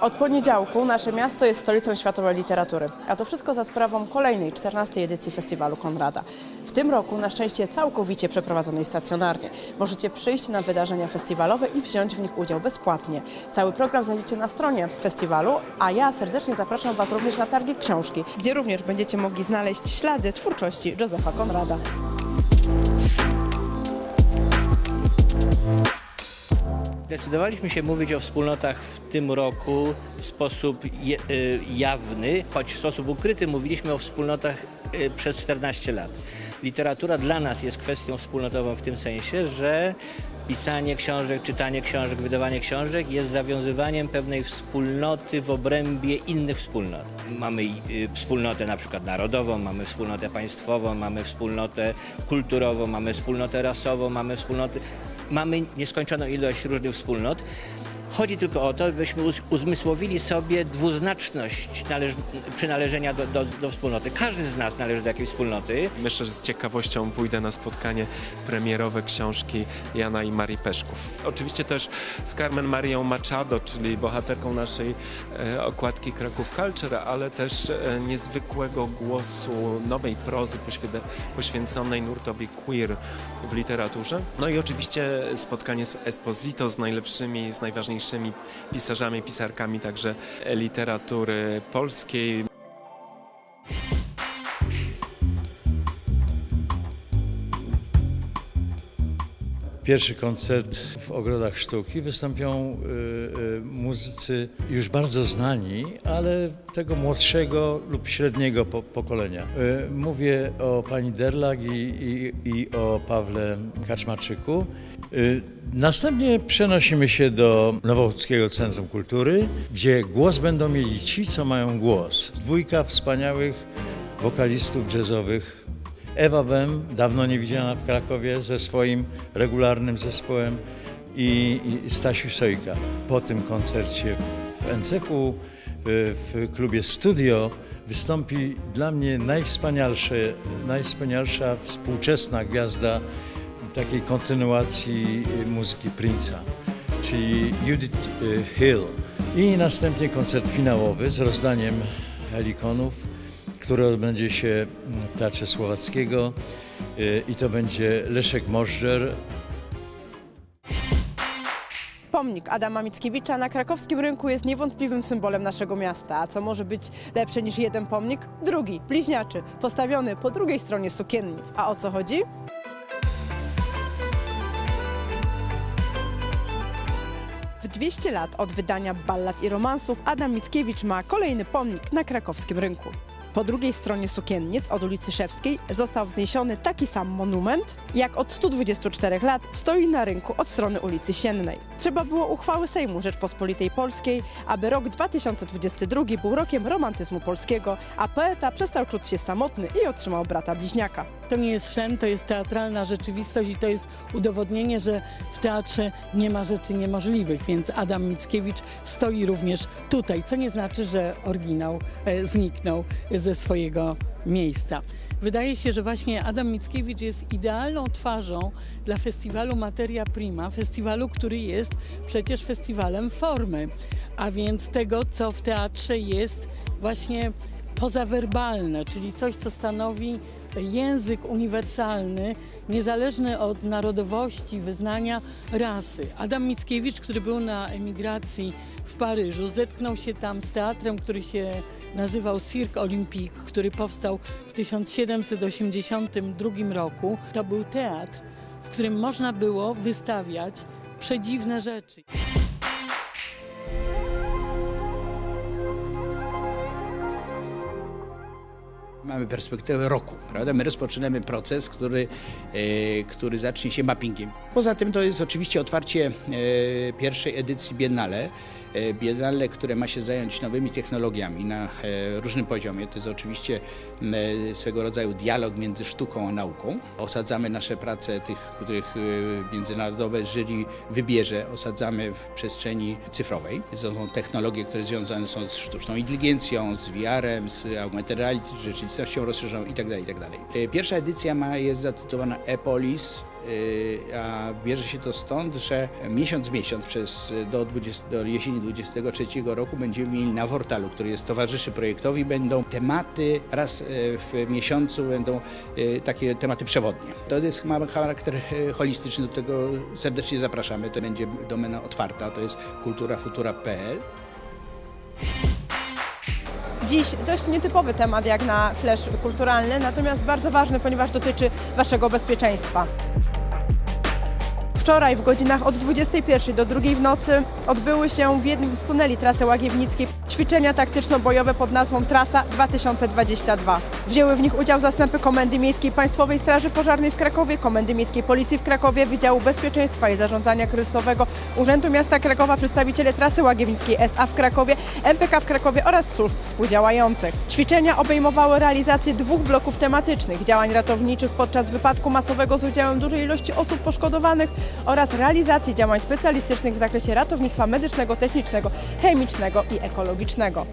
Od poniedziałku nasze miasto jest stolicą światowej literatury, a to wszystko za sprawą kolejnej, 14 edycji Festiwalu Konrada. W tym roku na szczęście całkowicie przeprowadzonej stacjonarnie. Możecie przyjść na wydarzenia festiwalowe i wziąć w nich udział bezpłatnie. Cały program znajdziecie na stronie festiwalu, a ja serdecznie zapraszam Was również na targi książki, gdzie również będziecie mogli znaleźć ślady twórczości Józefa Konrada. Decydowaliśmy się mówić o wspólnotach w tym roku w sposób je, y, jawny, choć w sposób ukryty mówiliśmy o wspólnotach y, przez 14 lat. Literatura dla nas jest kwestią wspólnotową w tym sensie, że pisanie książek, czytanie książek, wydawanie książek jest zawiązywaniem pewnej wspólnoty w obrębie innych wspólnot. Mamy y, wspólnotę na przykład narodową, mamy wspólnotę państwową, mamy wspólnotę kulturową, mamy wspólnotę rasową, mamy wspólnoty mamy nieskończoną ilość różnych wspólnot. Chodzi tylko o to, byśmy uz- uzmysłowili sobie dwuznaczność należ- przynależenia do, do, do wspólnoty. Każdy z nas należy do jakiejś wspólnoty. Myślę, że z ciekawością pójdę na spotkanie premierowe książki Jana i Marii Peszków. Oczywiście też z Carmen Marią Machado, czyli bohaterką naszej e, okładki Kraków Culture, ale też e, niezwykłego głosu nowej prozy poświęconej nurtowi queer w literaturze. No i oczywiście spotkanie z Esposito, z najlepszymi, z najważniejszymi pisarzami, pisarkami także literatury polskiej, Pierwszy koncert w Ogrodach Sztuki wystąpią y, y, muzycy już bardzo znani, ale tego młodszego lub średniego po, pokolenia. Y, mówię o pani Derlag i, i, i o Pawle Kaczmarczyku. Następnie przenosimy się do Nowochódzkiego Centrum Kultury, gdzie głos będą mieli ci, co mają głos. Dwójka wspaniałych wokalistów jazzowych Ewa Bem, dawno nie widziana w Krakowie, ze swoim regularnym zespołem i, i Stasiu Sojka. Po tym koncercie w NCK-u, w klubie Studio wystąpi dla mnie najwspanialsze, najwspanialsza współczesna gwiazda takiej kontynuacji muzyki Prince'a, czyli Judith y, Hill. I następnie koncert finałowy z rozdaniem helikonów który odbędzie się w Teatrze Słowackiego y, i to będzie Leszek Możdżer, Pomnik Adama Mickiewicza na krakowskim rynku jest niewątpliwym symbolem naszego miasta. A co może być lepsze niż jeden pomnik? Drugi, bliźniaczy, postawiony po drugiej stronie sukiennic. A o co chodzi? W 200 lat od wydania ballad i romansów Adam Mickiewicz ma kolejny pomnik na krakowskim rynku. Po drugiej stronie sukiennic od ulicy Szewskiej został wzniesiony taki sam monument, jak od 124 lat stoi na rynku od strony ulicy Siennej. Trzeba było uchwały Sejmu Rzeczpospolitej Polskiej, aby rok 2022 był rokiem romantyzmu polskiego, a poeta przestał czuć się samotny i otrzymał brata bliźniaka. To nie jest szem, to jest teatralna rzeczywistość i to jest udowodnienie, że w teatrze nie ma rzeczy niemożliwych, więc Adam Mickiewicz stoi również tutaj, co nie znaczy, że oryginał e, zniknął ze swojego miejsca. Wydaje się, że właśnie Adam Mickiewicz jest idealną twarzą dla festiwalu Materia Prima, festiwalu, który jest przecież festiwalem formy, a więc tego, co w teatrze jest właśnie pozawerbalne, czyli coś, co stanowi język uniwersalny, niezależny od narodowości, wyznania, rasy. Adam Mickiewicz, który był na emigracji w Paryżu, zetknął się tam z teatrem, który się nazywał Cirque Olympique, który powstał w 1782 roku. To był teatr, w którym można było wystawiać przedziwne rzeczy. Mamy perspektywę roku, prawda? My rozpoczynamy proces, który, e, który zacznie się mappingiem. Poza tym to jest oczywiście otwarcie e, pierwszej edycji Biennale. E, Biennale, które ma się zająć nowymi technologiami na e, różnym poziomie. To jest oczywiście e, swego rodzaju dialog między sztuką a nauką. Osadzamy nasze prace, tych, których międzynarodowe jury wybierze, osadzamy w przestrzeni cyfrowej. Są technologie, które związane są z sztuczną inteligencją, z VR-em, z augmented reality, rzeczywistością rozszerzoną itd. itd. E, Pierwsza edycja ma, jest zatytułowana Epolis, a bierze się to stąd, że miesiąc miesiąc przez do, 20, do jesieni 23 roku będziemy mieli na portalu, który jest towarzyszy projektowi, będą tematy raz y, w miesiącu będą y, takie tematy przewodnie. To jest ma charakter y, holistyczny, do tego serdecznie zapraszamy. To będzie domena otwarta, to jest kulturafutura.pl. Dziś dość nietypowy temat jak na flash kulturalny, natomiast bardzo ważny, ponieważ dotyczy Waszego bezpieczeństwa. Wczoraj w godzinach od 21 do 2 w nocy odbyły się w jednym z tuneli trasy Łagiewnickiej ćwiczenia taktyczno-bojowe pod nazwą Trasa 2022. Wzięły w nich udział zastępy Komendy Miejskiej Państwowej Straży Pożarnej w Krakowie, Komendy Miejskiej Policji w Krakowie, Wydziału Bezpieczeństwa i Zarządzania Kryzysowego Urzędu Miasta Krakowa, przedstawiciele trasy Łagiewnickiej SA w Krakowie, MPK w Krakowie oraz służb współdziałających. Ćwiczenia obejmowały realizację dwóch bloków tematycznych, działań ratowniczych podczas wypadku masowego z udziałem dużej ilości osób poszkodowanych oraz realizacji działań specjalistycznych w zakresie ratownictwa medycznego, technicznego, chemicznego i ekologicznego publicznego.